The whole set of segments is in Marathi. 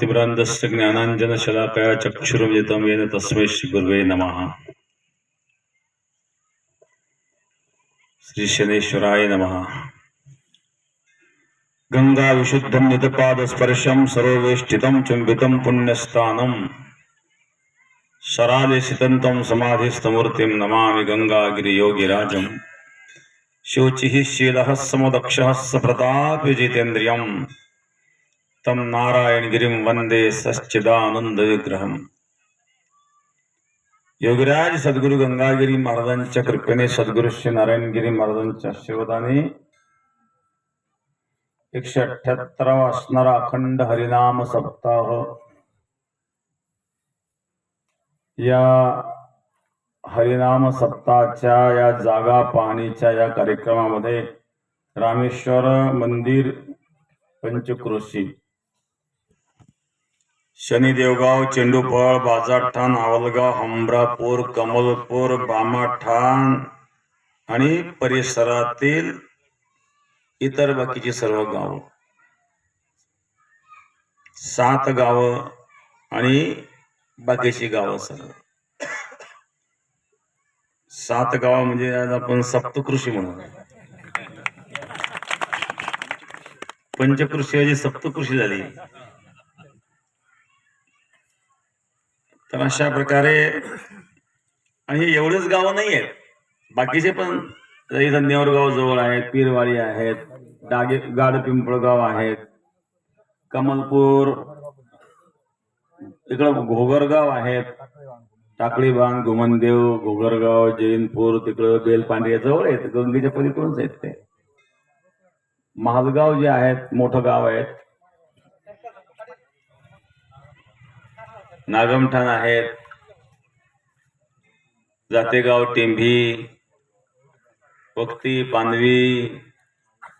तिब्रान्दस्य ज्ञानाञ्जनशलाकया चक्षुरुमिलितं येन तस्मै श्रीगुर्वे नमः। श्री शनेश्वराय नमः। गङ्गा विशुद्धं नितपादस्पर्शं सर्ववेष्टितं चुम्बितं पुण्यस्थानं। शरादिशितन्तं समाधिस्थमूर्तिं नमामि गङ्गागिरियोगिराजम् शोचिः शीलः समदक्षः स प्रतापि तं नारायणगिरिं वन्दे सच्चिदानंदविग्रहम योगराज सद्गुरु गंगागिरी महाराजांच्या कृपेने सद्गुरु श्री नारायणगिरी महाराजांच्या आशीर्वादाने एकशे अठ्याहत्तरावा असणारा अखंड हरिनाम सप्ताह या हरिनाम सप्ताहाच्या या जागा पाहणीच्या या कार्यक्रमामध्ये रामेश्वर मंदिर पंचक्रोशी शनी देवगाव चेंडूफळ बाजारठाण आवलगाव हमरापूर कमलपूर बामाठाण आणि परिसरातील इतर बाकीची सर्व गाव. सात गावं आणि बाकीची गावं सर्व. सात गाव म्हणजे आज आपण सप्तकृषी म्हणू पंचकृषी सप्तकृषी झाली. तर अशा प्रकारे आणि हे एवढेच गावं नाही आहेत. बाकीचे पण इथं नेवरगाव जवळ आहेत पीरवाडी आहेत डागे गाड पिंपळगाव आहेत कमलपूर इकडं घोगरगाव आहेत टाकळीबांध गुमनदेव घोगरगाव जैनपूर तिकडं बेलपांडे जवळ आहेत गंगेच्या पलीकडूनच आहेत ते. महालगाव जे आहेत मोठं गाव आहेत नागमठाण आहेत. जातेगाव टेंभी वक्ती पानवी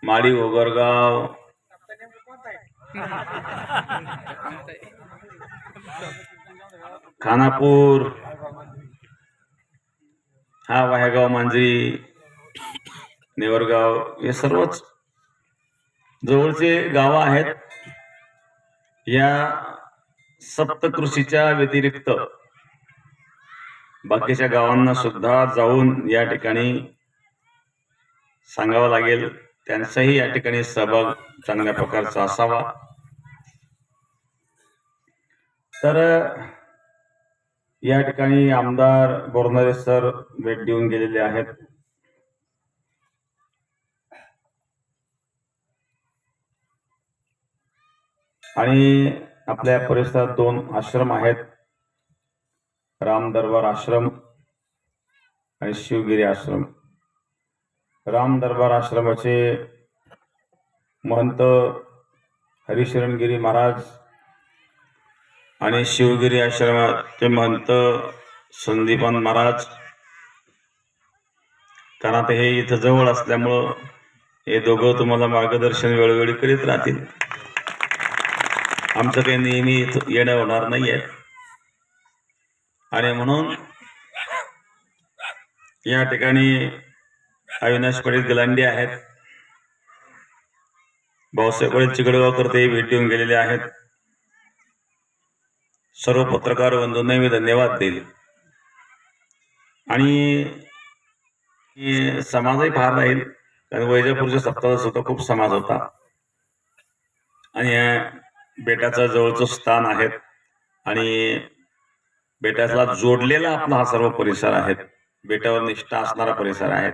माळी ओगरगाव. खानापूर. हा वाहेगाव मांजरी नेवरगाव हे सर्वच जवळचे गावं आहेत. या सप्तकृषीच्या व्यतिरिक्त बाकीच्या गावांना सुद्धा जाऊन या ठिकाणी सांगावं लागेल. त्यांचाही या ठिकाणी सहभाग चांगल्या प्रकारचा असावा. तर या ठिकाणी आमदार बोरणारे सर भेट देऊन गेलेले आहेत. आणि आपल्या परिसरात दोन आश्रम आहेत. राम दरबार आश्रम आणि शिवगिरी आश्रम. राम दरबार आश्रमाचे महंत हरिशरणगिरी महाराज आणि शिवगिरी आश्रमाचे महंत संदीपान महाराज. कारण आता हे इथं जवळ असल्यामुळं हे दोघं तुम्हाला मार्गदर्शन वेळोवेळी करीत राहतील. आमचं काही नेहमी येणं होणार नाहीये. आणि म्हणून या ठिकाणी अविनाश पटेल गलांडे आहेत. भाऊसाहेब पटेल चिकडगावकर ते भेट देऊन गेलेले आहेत. सर्व पत्रकार बंधूंना मी धन्यवाद देईल. आणि समाजही फार राहील कारण वैजापूरच्या सप्ताह सुद्धा खूप समाज होता. आणि बेटाचं जवळचं स्थान आहे आणि बेटाला जोडलेला आपला हा सर्व परिसर आहे बेटावर निष्ठा असणारा परिसर आहे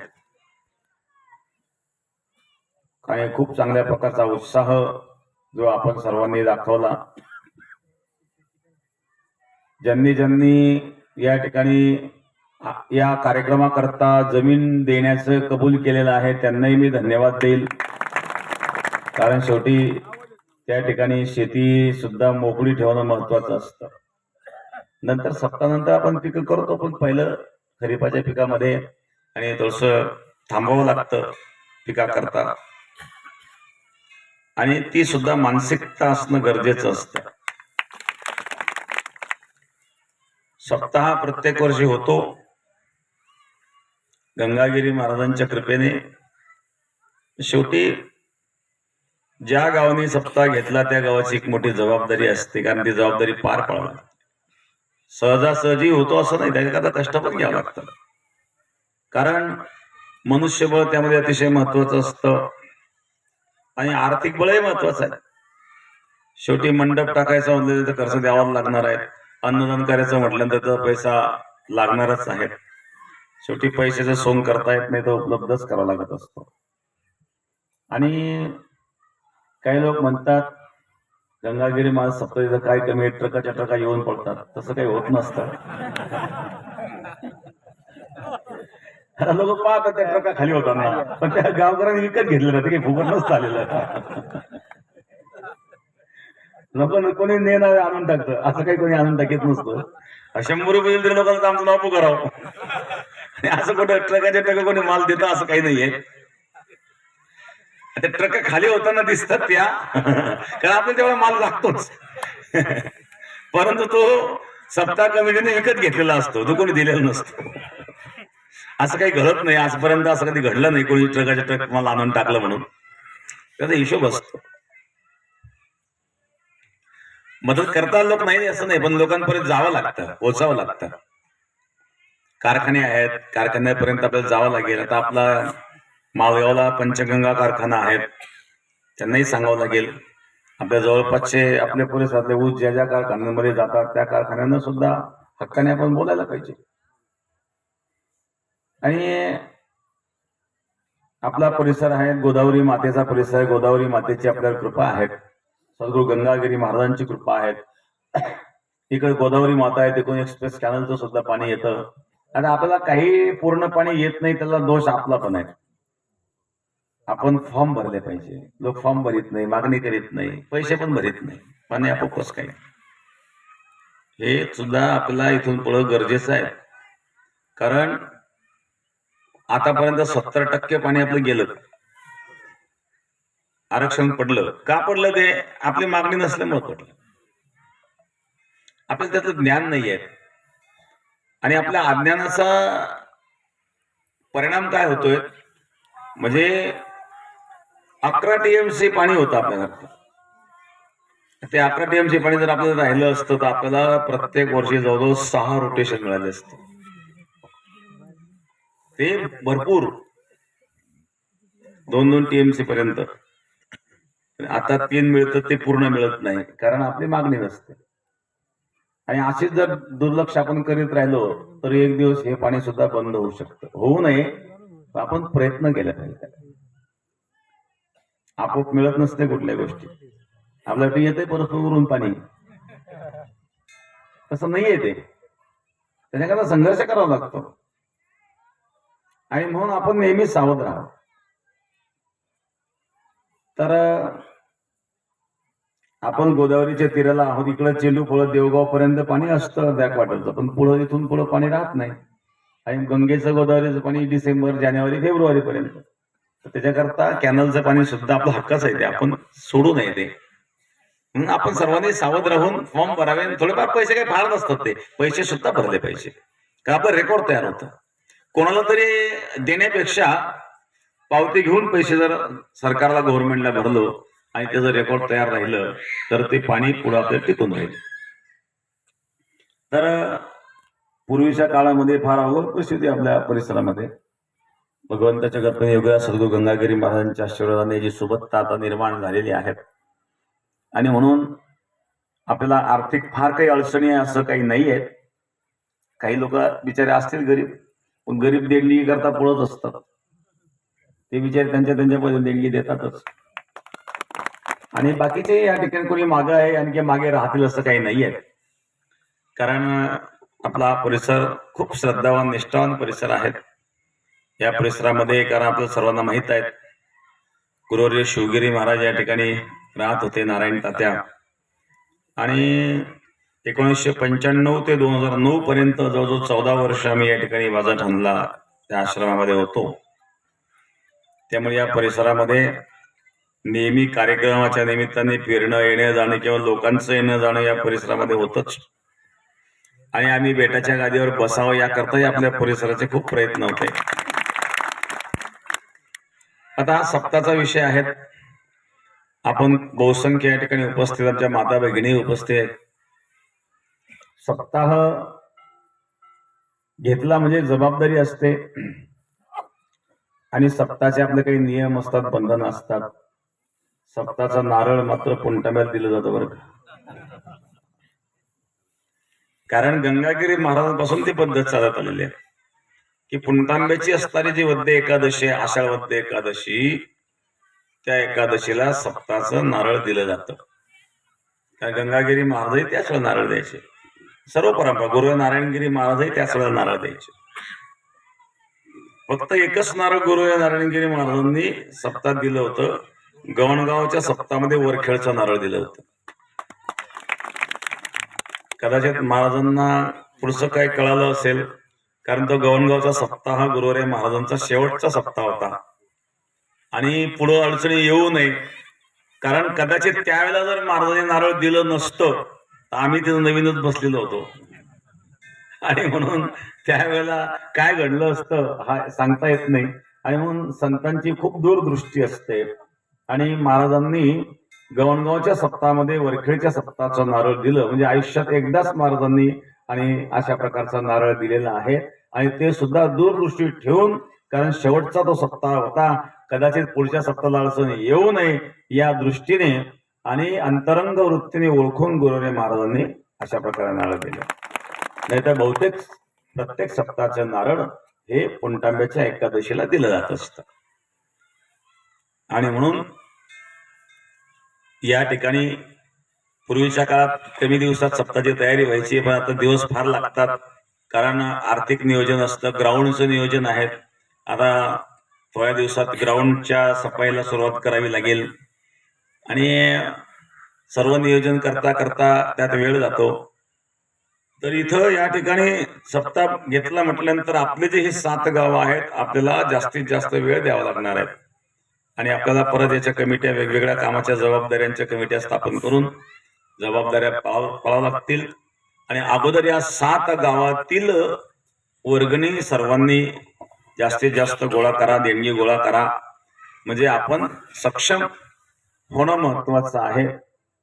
काय खूप चांगल्या प्रकारचा उत्साह जो आपण सर्वांनी दाखवला. ज्यांनी ज्यांनी या ठिकाणी या कार्यक्रमाकरता जमीन देण्याचं कबूल केलेलं आहे त्यांनाही मी धन्यवाद देईल. कारण शेवटी त्या ठिकाणी शेती सुद्धा मोकळी ठेवणं महत्वाचं असतं. नंतर सप्तानंतर आपण पिकं करतो पण पहिलं खरीपाच्या पिकामध्ये आणि थोडस थांबावं लागतं पिका करता आणि ती सुद्धा मानसिकता असणं गरजेचं असतं. सप्ताह प्रत्येक वर्षी होतो. गंगागिरी महाराजांच्या कृपेने शेवटी ज्या गावाने सप्ताह घेतला त्या गावाची एक मोठी जबाबदारी असते कारण ती जबाबदारी पार पाडावी सहजासहजी होतो असं नाही त्याच्याकरता कष्ट पण घ्यावं लागतं कारण मनुष्यबळ त्यामध्ये अतिशय महत्वाचं असतं. आणि आर्थिक बळही महत्वाचं आहे. शेवटी मंडप टाकायचं म्हटलं तर खर्च द्यावा लागणार आहे. अन्नदान करायचं म्हटल्यानंतर तर पैसा लागणारच आहे. शेवटी पैशाचं सोंग करता येत नाही तर उपलब्धच करावा लागत असतो. आणि काही लोक म्हणतात गंगागिरी माझं सप्ताहीचं काय कमी आहे, ट्रकाच्या ट्रका येऊन पडतात. तसं काही होत नसतं. लोक पाहतात त्या ट्रका खाली होताना. पण त्या गावकऱ्यांनी विकत घेतलेलं ते काही फुकट नसतं आलेलं लोक कोणी नेणार आणून टाकतं. असं काही कोणी आणून टाकत नसतं. शंभर रुपये तरी लोकांचं आमचं नाव करावं आणि असं कुठं ट्रकाच्या ट्रक कोणी माल देतं असं काही नाहीये. त्या ट्रक खाली होताना दिसतात त्या. कारण आपण तेवढा माल लागतोच. परंतु तो सप्ताह कमिटीने विकत घेतलेला असतो. तो कोणी दिलेला नसतो. असं काही घडत नाही. आजपर्यंत असं कधी घडलं नाही. कोणी ट्रकाच्या ट्रक मला आणून टाकलं म्हणून. त्याचा हिशोब असतो. मदत करता लोक नाही असं नाही. पण लोकांपर्यंत जावं लागतं. पोचावं लागतं. कारखाने आहेत. कारखान्यापर्यंत आपल्याला जावं लागेल. आता आपला मालगावला पंचगंगा कारखाना आहेत. त्यांनाही सांगावं लागेल. आपल्या जवळपासचे आपल्या परिसरातले ऊस ज्या ज्या कारखान्यांमध्ये जातात त्या कारखान्यांना सुद्धा हक्काने आपण बोलायला पाहिजे. आणि आपला परिसर आहे गोदावरी मातेचा परिसर आहे. गोदावरी मातेची आपल्याला कृपा आहे. सद्गुरू गंगागिरी महाराजांची कृपा आहे. इकडे गोदावरी माता आहे तिकडून एक्सप्रेस कॅनलचं सुद्धा पाणी येतं. आणि आपल्याला काही पूर्ण पाणी येत नाही त्याला दोष आपला पण आहे. आपण फॉर्म भरले पाहिजे. लोक फॉर्म भरीत नाही मागणी करीत नाही पैसे पण भरीत नाही. पाणी आपोआपच काही हे सुद्धा आपल्याला इथून पुढं गरजेचं आहे. कारण आतापर्यंत सत्तर टक्के पाणी आपलं गेलं. आरक्षण पडलं. का पडलं ते? आपली मागणी नसल्यामुळे पडलं. आपल्याला त्याचं ज्ञान नाही आहे. आणि आपल्या अज्ञानाचा परिणाम काय होतोय? म्हणजे अकरा टीएमसी पाणी होतं आपल्याला. ते अकरा टीएमसी पाणी जर आपल्याला राहिलं असतं तर आपल्याला प्रत्येक वर्षी जवळजवळ सहा रोटेशन मिळाले असते. ते भरपूर. दोन दोन टीएमसी पर्यंत. आता तीन मिळतं ते पूर्ण मिळत नाही कारण आपली मागणी नसते. आणि अशीच जर दुर्लक्ष आपण करीत राहिलो तर एक दिवस हे पाणी सुद्धा बंद होऊ शकतं. होऊ नये आपण प्रयत्न केला पाहिजे. आपोप मिळत नसते कुठल्या गोष्टी. आपल्याकडे येते परत उरून पाणी. तसं नाही येते त्याच्याकरता संघर्ष करावा लागतो. आणि म्हणून आपण नेहमी सावध राहावं. तर आपण गोदावरीच्या तीराला आहोत. इकडं चेंडू फळ देवगाव पर्यंत पाणी असतं बॅकवॉटरचं पण पुढं इथून पुढं पाणी राहत नाही. आणि गंगेचं गोदावरीचं पाणी डिसेंबर जानेवारी फेब्रुवारी पर्यंत त्याच्याकरता कॅनलचं पाणी सुद्धा आपला हक्कच आहे ते. आपण सोडू नये ते. म्हणून आपण सर्वांनी सावध राहून फॉर्म भरावे थोडेफार पैसे काही फार नसतात ते. पैसे सुद्धा भरले पाहिजे. का आपलं रेकॉर्ड तयार होतं. कोणाला तरी देण्यापेक्षा पावती घेऊन पैसे जर सरकारला गव्हर्नमेंटला भरलो आणि त्याचं रेकॉर्ड तयार राहिलं तर ते पाणी पुढे आपल्याला टिकून राहील. तर पूर्वीच्या काळामध्ये फार अवघड परिस्थिती आपल्या परिसरामध्ये. भगवंताच्या कल्पने योग्य सद्गुरु गंगागिरी महाराजांच्या आशीर्वादाने जी सुबत्ता आता निर्माण झालेली आहे आणि म्हणून आपल्याला आर्थिक फार काही अडचणी आहे असं काही नाही आहे काही लोक बिचारे असतील गरीब पण गरीब देणगी करता पळत असतात. ते बिचारे त्यांच्या त्यांच्या देणगी देतातच. आणि बाकीचे या ठिकाणी कोणी मागे आहे आणखी मागे राहतील असं काही नाही आहे कारण आपला परिसर खूप श्रद्धावान निष्ठावान परिसर आहे. या परिसरामध्ये कारण आपल्या सर्वांना माहीत आहेत. गुरुवर्य शिवगिरी महाराज या ठिकाणी राहत होते नारायण तात्या. आणि एकोणीसशे पंच्याण्णव ते दोन हजार नऊ पर्यंत जवळजवळ चौदा वर्ष आम्ही या ठिकाणी वाजा ठाणला त्या आश्रमामध्ये होतो. त्यामुळे या परिसरामध्ये नेहमी कार्यक्रमाच्या निमित्ताने फिरणं येणं जाणं किंवा लोकांचं येणं जाणं या परिसरामध्ये होतच. आणि आम्ही बेटाच्या गादीवर बसावं याकरताही आपल्या परिसराचे खूप प्रयत्न होते. आता सप्ताचा विषय आहे आपण बहुसंख्य या ठिकाणी उपस्थित आमच्या माता भगिनी उपस्थित आहेत. सप्ताह घेतला म्हणजे जबाबदारी असते. आणि सप्ताचे आपले काही नियम असतात बंधन असतात. सप्ताचा नारळ मात्र पुंटम्यात दिलं जातं बरं का. कारण गंगागिरी महाराजांपासून ती पद्धत चालत आलेली आहे. ही पुंटांब्याची असणारी जी वद्य एकादशी आहे आषाढ वद्य एकादशी त्या एकादशीला सप्ताचं नारळ दिलं जातं. कारण गंगागिरी महाराजही त्याच वेळेला नारळ द्यायचे. सर्व परंपरा गुरु नारायणगिरी महाराजही त्याच वेळेला नारळ द्यायचे. फक्त एकच नारळ गुरु नारायणगिरी महाराजांनी सप्ताह दिलं होतं. गवणगावच्या सप्तामध्ये वरखेळचं नारळ दिलं होतं. कदाचित महाराजांना पुढचं काय कळालं असेल कारण तो गवणगावचा सप्ताह हा गुरुवारी महाराजांचा शेवटचा सप्ताह होता. आणि पुढं अडचणी येऊ नये. कारण कदाचित त्यावेळेला जर महाराजांनी नारळ दिलं नसतं तर आम्ही तिथं नवीनच बसलेलो होतो. आणि म्हणून त्यावेळेला काय घडलं असतं हा सांगता येत नाही. आणि म्हणून संतांची खूप दूरदृष्टी असते. आणि महाराजांनी गवणगावच्या सप्ताहामध्ये वरखेडच्या सप्ताहाचं नारळ दिलं. म्हणजे आयुष्यात एकदाच महाराजांनी आणि अशा प्रकारचा नारळ दिलेला आहे. आणि ते सुद्धा दूरदृष्टी ठेवून कारण शेवटचा तो सप्ताह होता कदाचित पुढच्या सप्ताहाला अडचण येऊ नये या दृष्टीने आणि अंतरंग वृत्तीने ओळखून गुरुने महाराजांनी अशा प्रकारे नारळ दिलं. नाहीतर बहुतेक प्रत्येक सप्ताहाचं नारळ हे पुणतांब्याच्या एकादशीला दिलं जात असतं. आणि म्हणून या ठिकाणी पूर्वीच्या काळात कमी दिवसात सप्ताहाची तयारी व्हायची पण आता दिवस फार लागतात. कारण आर्थिक नियोजन असतं ग्राउंडचं नियोजन आहे. आता थोड्या दिवसात ग्राउंडच्या सफाईला सुरुवात करावी लागेल. आणि सर्व नियोजन करता करता त्यात वेळ जातो. तर इथं या ठिकाणी सप्ताह घेतला म्हटल्यानंतर आपले जे हे सात गावं आहेत आपल्याला जास्तीत जास्त वेळ द्यावा लागणार आहे. आणि आपल्याला परत याच्या कमिट्या वेगवेगळ्या कामाच्या जबाबदाऱ्यांच्या कमिट्या स्थापन करून जबाबदाऱ्या पाळाव्या लागतील. आणि अगोदर या सात गावातील वर्गणी सर्वांनी जास्तीत जास्त गोळा करा देणगी गोळा करा. म्हणजे आपण सक्षम होणं महत्वाचं आहे.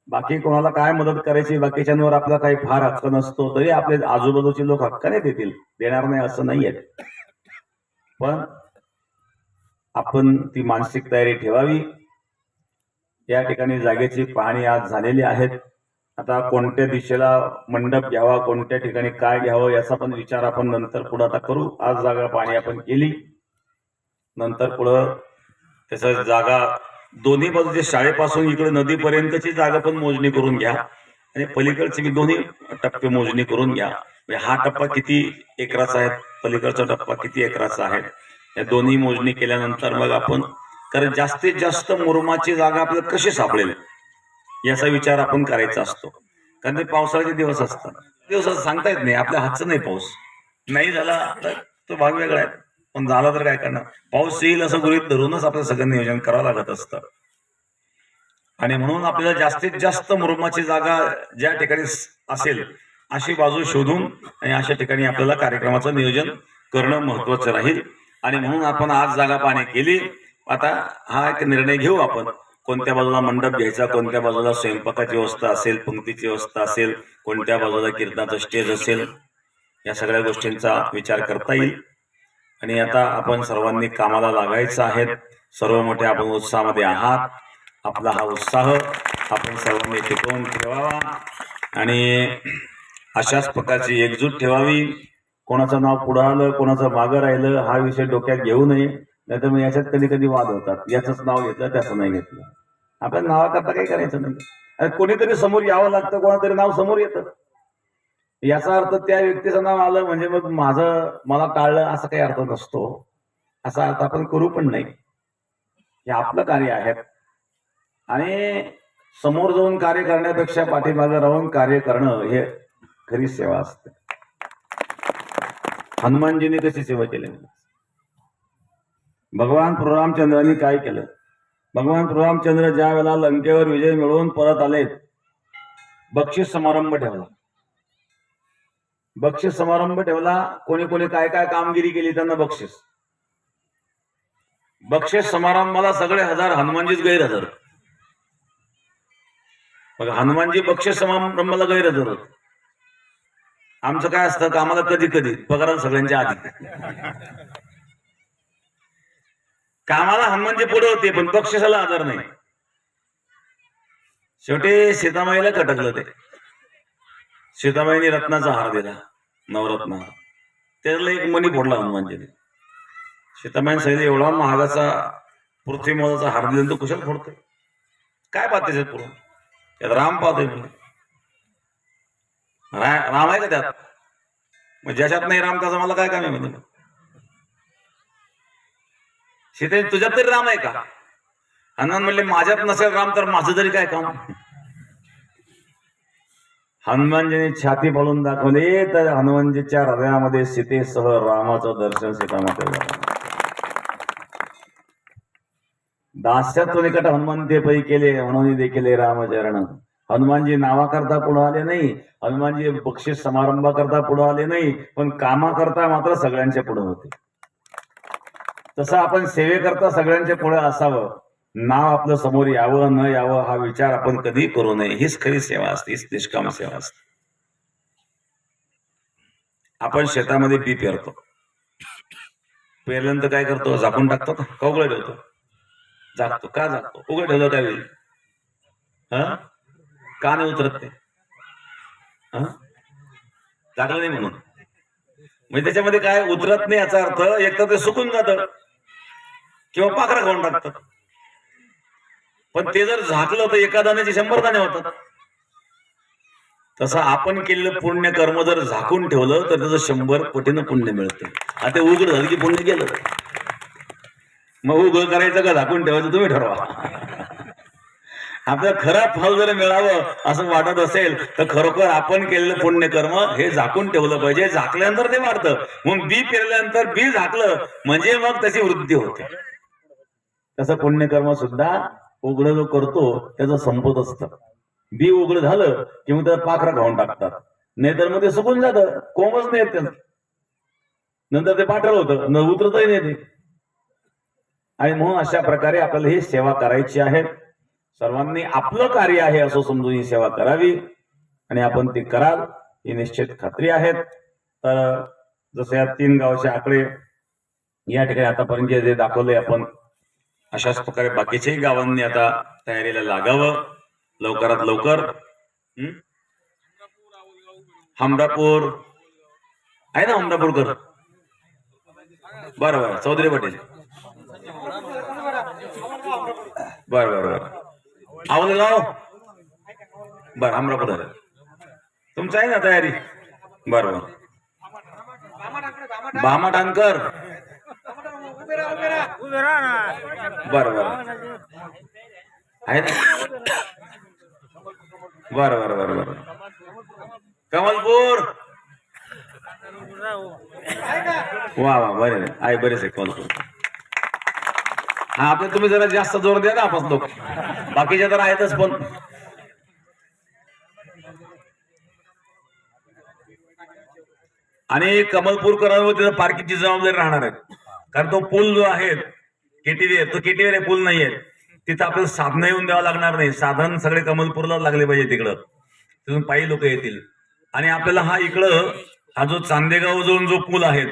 बाकी कोणाला काय मदत करायची बाकीच्यांवर आपला काही फार हक्क नसतो तरी आपले आजूबाजूचे लोक हक्काने देतील. देणार नाही असं नाहीये. पण आपण ती मानसिक तयारी ठेवावी. या ठिकाणी जागेची पाहणी आज झालेली आहेत. आता कोणत्या दिशेला मंडप घ्यावा कोणत्या ठिकाणी काय घ्यावं याचा पण विचार आपण नंतर पुढे आता करू. आज जागा पाणी आपण केली. नंतर पुढं त्याचा जागा दोन्ही बाजूच्या शाळेपासून इकडे नदीपर्यंतची जागा पण मोजणी करून घ्या. आणि पलीकडचे मी दोन्ही टप्पे मोजणी करून घ्या. म्हणजे हा टप्पा किती एकराचा आहे पलीकडचा टप्पा किती एकराचा आहे? या दोन्ही मोजणी केल्यानंतर मग आपण कारण जास्तीत जास्त मुरुमाची जागा आपल्याला कशी सापडेल? याचा विचार आपण करायचा असतो. कारण ते पावसाळ्याचे दिवस असतात. दिवस सांगता येत नाही. आपल्या हातचं नाही पाऊस. नाही झाला तर तो भाग वेगळा आहे. पण झाला तर काय करणार? पाऊस येईल असं गृहित धरूनच आपलं सगळं नियोजन करावं लागत असतं. आणि म्हणून आपल्याला जास्तीत जास्त मुरुमाची जागा ज्या ठिकाणी असेल अशी बाजू शोधून आणि अशा ठिकाणी आपल्याला कार्यक्रमाचं नियोजन करणं महत्वाचं राहील. आणि म्हणून आपण आज जागा पाणी केली. आता हा एक निर्णय घेऊ आपण. कोणत्या बाजूला मंडप घ्यायचा कोणत्या बाजूला स्वयंपाकाची व्यवस्था असेल पंक्तीची व्यवस्था असेल कोणत्या बाजूला कीर्तनाचं स्टेज असेल या सगळ्या गोष्टींचा विचार करता येईल. आणि आता आपण सर्वांनी कामाला लागायचं आहेत. सर्व मोठे आपण उत्साहामध्ये आहात. आपला हा उत्साह आपण सर्वांनी टिकवून ठेवावा. आणि अशाच प्रकारची एकजूट ठेवावी. कोणाचं नाव पुढं आलं कोणाचं मागं राहिलं हा विषय डोक्यात घेऊ नये. नाहीतर मग याच्यात कधी कधी वाद होतात. याचंच नाव घेतलं त्याचं नाही घेतलं. आपल्या नावाकरता काही करायचं नाही. आणि कोणीतरी समोर यावं लागतं कोणातरी नाव समोर येतं. याचा अर्थ त्या व्यक्तीचं नाव आलं म्हणजे मग माझं मला टाळलं असा काही अर्थ नसतो. असा अर्थ आपण करू पण नाही. हे आपलं कार्य आहे. आणि समोर जाऊन कार्य करण्यापेक्षा पाठीमागे राहून कार्य करणं हे खरी सेवा असते. हनुमानजीने कशी सेवा केली? भगवान प्रभुरामचंद्रांनी काय केलं? भगवान प्रभुरामचंद्र ज्या वेळेला लंकेवर विजय मिळवून परत आले बक्षीस समारंभ ठेवला. बक्षीस समारंभ ठेवला कोणी कोणी काय काय कामगिरी केली त्यांना बक्षीस. बक्षीस समारंभाला सगळे हजार हनुमानजीच गैरहजर. मग हनुमानजी बक्षीस समारंभाला गैरहजर होत. आमचं काय असतं कामाला कधी कधी पगाराला सगळ्यांच्या आधी. कामाला हनुमानजी म्हणजे पुढे होते पण बक्षिसाला आधार नाही. शेवटी सीतामाईला कटकलं ते. सीतामाईने रत्नाचा हार दिला नवरत्न. त्याला एक मणी फोडला हनुमानजीने म्हणजे सीतामाईने सांगितलं एवढा महागाचा पृथ्वी मोलाचा हार दिला तो कुशल फोडतोय? काय पाहते त्याच्यात पुढं त्यात राम पाहतोय रा- राम आहे का त्यात? मग ज्याच्यात नाही राम त्याचा मला काय काम आहे म्हणजे सीते तुझ्यात तरी राम आहे का? हनुमान म्हणले माझ्यात नसेल राम तर माझं तरी काय काम? हनुमानजीने छाती पळून दाखवले तर हनुमानजीच्या हृदयामध्ये सीतेसह रामाचं दर्शन सीतामाते दास्यात निकट हनुमान ते पै केले म्हणून देखील रामचरण. हनुमानजी नावाकरता पुढे आले नाही हनुमानजी बक्षीस समारंभाकरता पुढे आले नाही पण कामाकरता मात्र सगळ्यांच्या पुढे होते. तसं आपण सेवेकरता सगळ्यांच्या पुढे असावं. नाव आपलं समोर यावं न यावं हा विचार आपण कधी करू नये. हीच खरी सेवा असते हीच निष्काम सेवा असते. आपण शेतामध्ये बी पेरतो. पेरल्यानंतर काय करतो? झाकून टाकतो का? का उघडं ठेवतो? झाकतो. का झाकतो? उघड ठेवलं काय होईल? हा? का नाही उतरत ते? हा? नाही म्हणून. म्हणजे त्याच्यामध्ये काय? उतरत नाही याचा अर्थ एक तर ते सुकून जातं. किंवा पाखरा खाऊन टाकतात. पण ते जर झाकलं तर एका दाण्याचे शंभर दाणे होतात. तसं आपण केलेलं पुण्य कर्म जर झाकून ठेवलं तर त्याचं शंभर पटीनं पुण्य मिळतं. आता ते उघड झालं की पुण्य गेलं. मग उघड करायचं का झाकून ठेवायचं तुम्ही ठरवा. आपलं खरं फल जर मिळावं असं वाटत असेल तर खरोखर आपण केलेलं पुण्य कर्म हे झाकून ठेवलं पाहिजे. झाकल्यानंतर ते वाढतं. मग बी पेरल्यानंतर बी झाकलं म्हणजे मग त्याची वृद्धी होते. त्याचा पुण्यकर्म सुद्धा उघड जो करतो त्याचं संपत असतं. बी उघड झालं की मग त्याला पाखरं खाऊन टाकतात. नाहीतर मग ते सुकून जातं. कोंबच नाही येत त्याचं. नंतर ते पाठर होतं. न उतरतही नाही ते. आणि म्हणून अशा प्रकारे आपल्याला ही सेवा करायची आहे. सर्वांनी आपलं कार्य आहे असं समजून ही सेवा करावी. आणि आपण ती कराल ही निश्चित खात्री आहे तर जसे या तीन गावचे आकडे या ठिकाणी आतापर्यंत जे- जे दाखवले आपण अशाच प्रकारे बाकीच्याही गावांनी आता तयारीला लागावं. लवकरात लवकर. हमरापूर. आहे ना हमरापूरकर? बरं बरं. चौधरी भटी बर बर बरं. आवलगाव बर हमरापूर आहे तुमचं आहे ना तयारी? बर बर. भामा टांकर बरं बरं. आहे बरं बरं बरं बरं. कमलपूर. वा वा बरे आहे बरेच आहे कमलपूर. हा आपले तुम्ही जरा जास्त जोर द्या ना आपण लोक बाकीच्या तर आहेतच पण. आणि कमलपूरकरांवर त्याचं पार्किंगची जबाबदारी राहणार आहे कारण तो पूल जो आहे केटीव्ही तो केटीव्ही पूल नाहीये. तिथं आपल्याला साधनं येऊन द्यावं लागणार नाही. साधन सगळे कमलपूरला लागले पाहिजे तिकडं. तिथून पायी लोक येतील. आणि आपल्याला हा इकडं हा जो चांदेगाव जवळून जो पूल आहे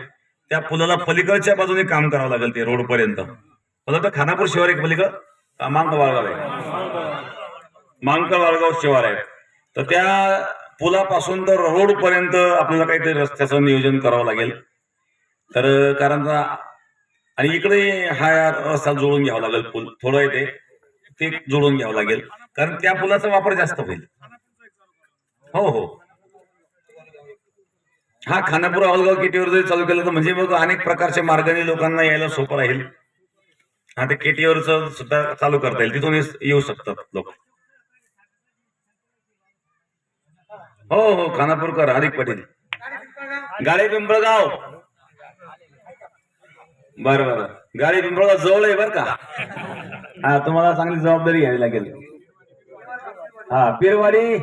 त्या पुलाला पलीकडच्या बाजूने काम करावं लागेल ते रोड पर्यंत मला तर खानापूर शिवार एक पलीकड? मांक मांग वाळगाव आहे? मांग वाळगाव शिवार आहे. तर त्या पुलापासून तर रोड पर्यंत आपल्याला काहीतरी रस्त्याचं नियोजन करावं लागेल. तर कारण का- आणि इकडे हा रस्ता जोडून घ्यावा लागेल पूल. थोडं येते ते. जोडून घ्यावं लागेल. कारण त्या पुलाचा वापर जास्त होईल. हो हो. हा खानापूर अवलगाव केटीवर जरी चालू केलं तर म्हणजे मग अनेक प्रकारच्या मार्गाने लोकांना यायला सोपं राहील. हा ते केटीवरच सुद्धा चालू करता येईल. तिथून येऊ शकतात लोक. हो हो. खानापूरकर हरिक पाटील. गाडी पिंपळगाव. बर बर. गाडी पिंपळा जवळ आहे बर का? हा तुम्हाला चांगली जबाबदारी घ्यावी लागेल. हा पिरवाडी.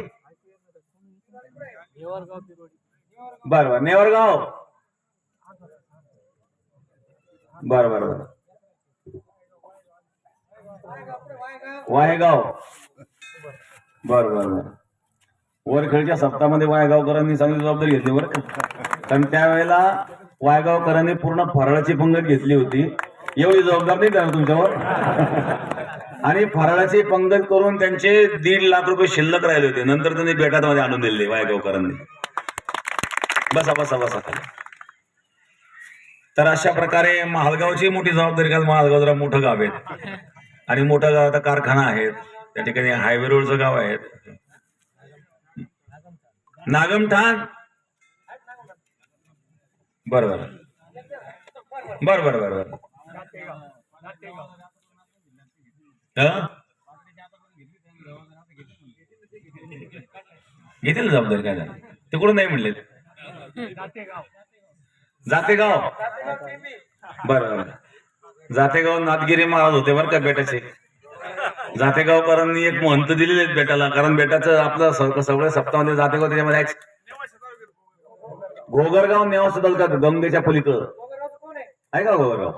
बर बर. नेवरगाव. बर बर बर. वायगाव. बर बर बर. वरखेळच्या सप्ताहामध्ये वायगावकरांनी चांगली जबाबदारी घेतली बरं कारण त्यावेळेला वायगावकरांनी पूर्ण फराळाची पंगत घेतली होती. एवढी जबाबदारी नाही देणार तुमच्यावर? आणि फराळाची पंगत करून त्यांचे दीड लाख रुपये शिल्लक राहिले होते. नंतर त्यांनी बेटामध्ये आणून दिले वायगावकरांनी. बसा बसा बसा खाली. तर अशा प्रकारे महालगावची मोठी जबाबदारी काल महालगाव जरा मोठं गाव आहे. आणि मोठं गावाचा कारखाना आहेत त्या ठिकाणी हायवे रोडचं गाव आहे. नागमठाण बर बर बर बर बर बर हं? घेतील जबाबदारी काय झालं? तिकडून नाही म्हणले जातेगाव. बर बर जातेगाव नाथगिरी महाराज होते बर का बेटाचे. जातेगावकरांनी एक महंत दिलेले आहेत बेटाला कारण बेटाचं आपलं स- सगळ्या सप्ताहामध्ये जातेगाव त्याच्यामध्ये आहेच. घोगरगाव नेवास तालुक्यात गंगेच्या पलीकडं. आहे? का घोगरगाव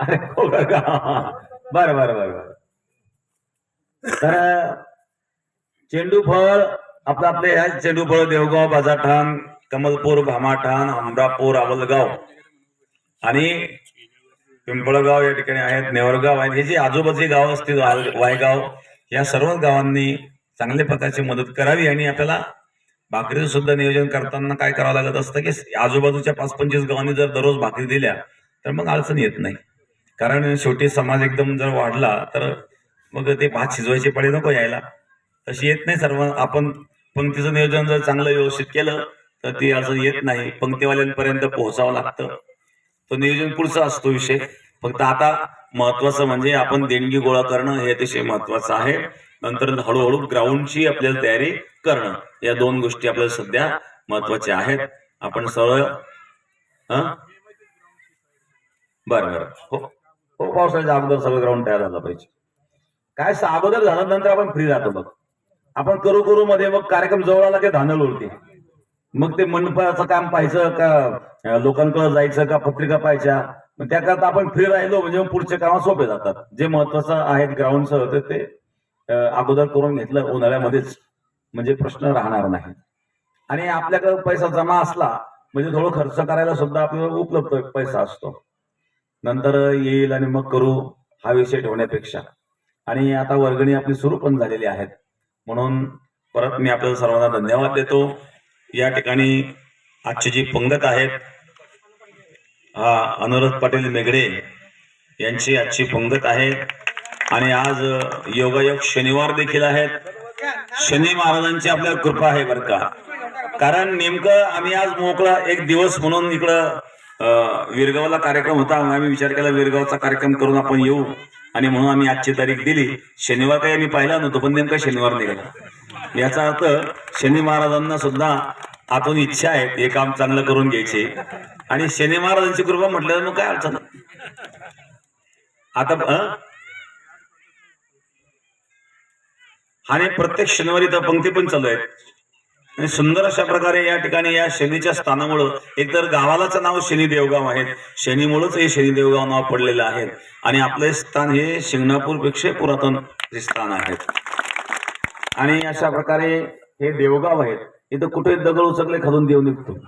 अरे घोगरगाव बरं बरं बरं बरं. तर चेंडू फळ आपलं आपले ह्या चेंडू फळ देवगाव बाजारठाण कमलपूर भामाठाण अमरापूर आवलगाव आणि पिंपळगाव या ठिकाणी आहेत नेवरगाव आहेत. हे जे आजूबाजूची गाव असतील वाय- वायगाव या सर्व गावांनी चांगल्या प्रकारची मदत करावी आणि आपल्याला भाकरीचं सुद्धा नियोजन करताना काय करावं लागत असतं की आजूबाजूच्या पाच पंचवीस गावांनी जर दररोज भाकरी दिल्या तर मग अडचण येत नाही. कारण शेवटी समाज एकदम जर वाढला तर मग ते भात शिजवायचे पडे नको यायला. तशी येत नाही सर्व. आपण पंक्तीचं नियोजन जर चांगलं व्यवस्थित केलं तर ती अडचण येत नाही. पंक्तीवाल्यांपर्यंत पोहोचावं लागतं. तो नियोजन पुढचा असतो विषय. फक्त आता महत्वाचं म्हणजे आपण देणगी गोळा करणं हे अतिशय महत्वाचं आहे. नंतर हळूहळू ग्राउंडची आपल्याला तयारी करणं. या दोन गोष्टी आपल्याला सध्या महत्त्वाच्या आहेत. आपण सरळ बरं बरं. हो हो पावसाळ्याच्या अगोदर सगळं ग्राउंड तयार झालं पाहिजे. काय अगोदर झालं नंतर आपण फ्री राहतो बघ. आपण करू करू मध्ये मग कार्यक्रम जवळ आला की धानल उडते मग ते मंडपाचं काम पाहायचं का लोकांकडे जायचं का पत्रिका पाहायच्या. मग त्याकरता आपण फ्री राहिलो म्हणजे पुढचे काम सोपे जातात. जे महत्वाचं आहे ग्राउंड होतं ते अगोदर करून घेतलं उन्हाळ्यामध्येच. म्हणजे प्रश्न राहणार नाही. आणि आपल्याकडे पैसा जमा असला म्हणजे थोडं खर्च करायला सुद्धा आपल्याला उपलब्ध पैसा असतो. नंतर येईल आणि मग करू हा विषय ठेवण्यापेक्षा. आणि आता वर्गणी आपली सुरू पण झालेली आहेत. म्हणून परत मी आपल्याला सर्वांना धन्यवाद देतो. या ठिकाणी आजची जी पंगत आहेत हा अनुराध पाटील मेगडे यांची आजची पंगत आहे. आणि आज योगायोग शनिवार देखील आहेत. शनी महाराजांची आपल्याला कृपा आहे बरं का. कारण नेमकं आम्ही आज मोकळा एक दिवस म्हणून इकडं विरगावला कार्यक्रम होता. आम्ही विचार केला विरगावचा कार्यक्रम करून आपण येऊ. आणि म्हणून आम्ही आजची तारीख दिली. शनिवार काही आम्ही पाहिला नव्हतो पण नेमका शनिवार निघाला. याचा अर्थ शनी महाराजांना सुद्धा आतून इच्छा आहे हे काम चांगलं करून घ्यायचे. आणि शनी महाराजांची कृपा म्हटल्यावर मग काय अडचण? नाही. आता आणि प्रत्येक शनिवारी तर पंक्ती पण चालू आहेत. आणि सुंदर अशा प्रकारे या ठिकाणी या शनीच्या स्थानामुळं एकतर गावालाच नाव शनी देवगाव आहे. शनीमुळंच हे शनी देवगाव नाव पडलेलं आहे. आणि आपले स्थान हे शिंगणापूरपेक्षा पुरातन स्थान आहे. आणि अशा प्रकारे हे देवगाव आहेत. इथं कुठे दगड उचकले खालून देव निघतो.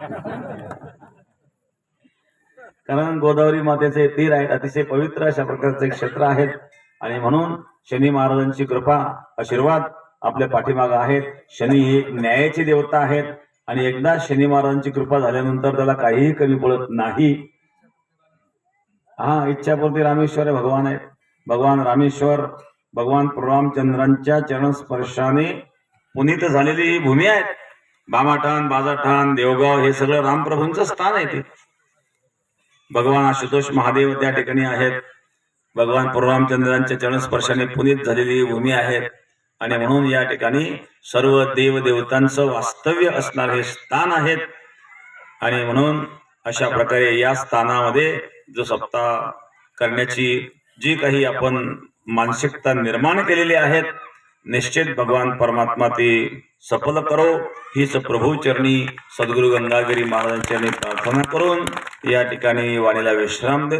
कारण गोदावरी मातेचे तीर आहेत. अतिशय पवित्र अशा प्रकारचे क्षेत्र आहेत. आणि म्हणून शनी महाराजांची कृपा आशीर्वाद आपल्या पाठीमाग आहेत. शनी ही एक न्यायाची देवता आहेत. आणि एकदा शनी महाराजांची कृपा झाल्यानंतर त्याला काहीही कमी पडत नाही. हा इच्छापूर्ती रामेश्वर भगवान आहेत भगवान रामेश्वर भगवान रामचंद्रांच्या चरण स्पर्शाने पुनीत झालेली ही भूमी आहे बामाठाण बाजाठाण देवगाव हे सगळं रामप्रभूंचं स्थान आहे ते. भगवान आशुतोष महादेव त्या ठिकाणी आहेत. भगवान परशुरामचंद्रांच्या चरणस्पर्शाने पुनीत झालेली भूमी आहे. आणि म्हणून या ठिकाणी सर्व देवदेवतांचं वास्तव्य असणार हे स्थान आहेत. आणि म्हणून अशा प्रकारे या स्थानामध्ये जो सप्ताह करण्याची जी काही आपण मानसिकता निर्माण केलेली आहेत निश्चित भगवान परमात्मा ती सफल करो. हीच प्रभू चरणी सद्गुरु गंगागिरी महाराजांच्या प्रार्थना करून या ठिकाणी वाणीला विश्राम देतो.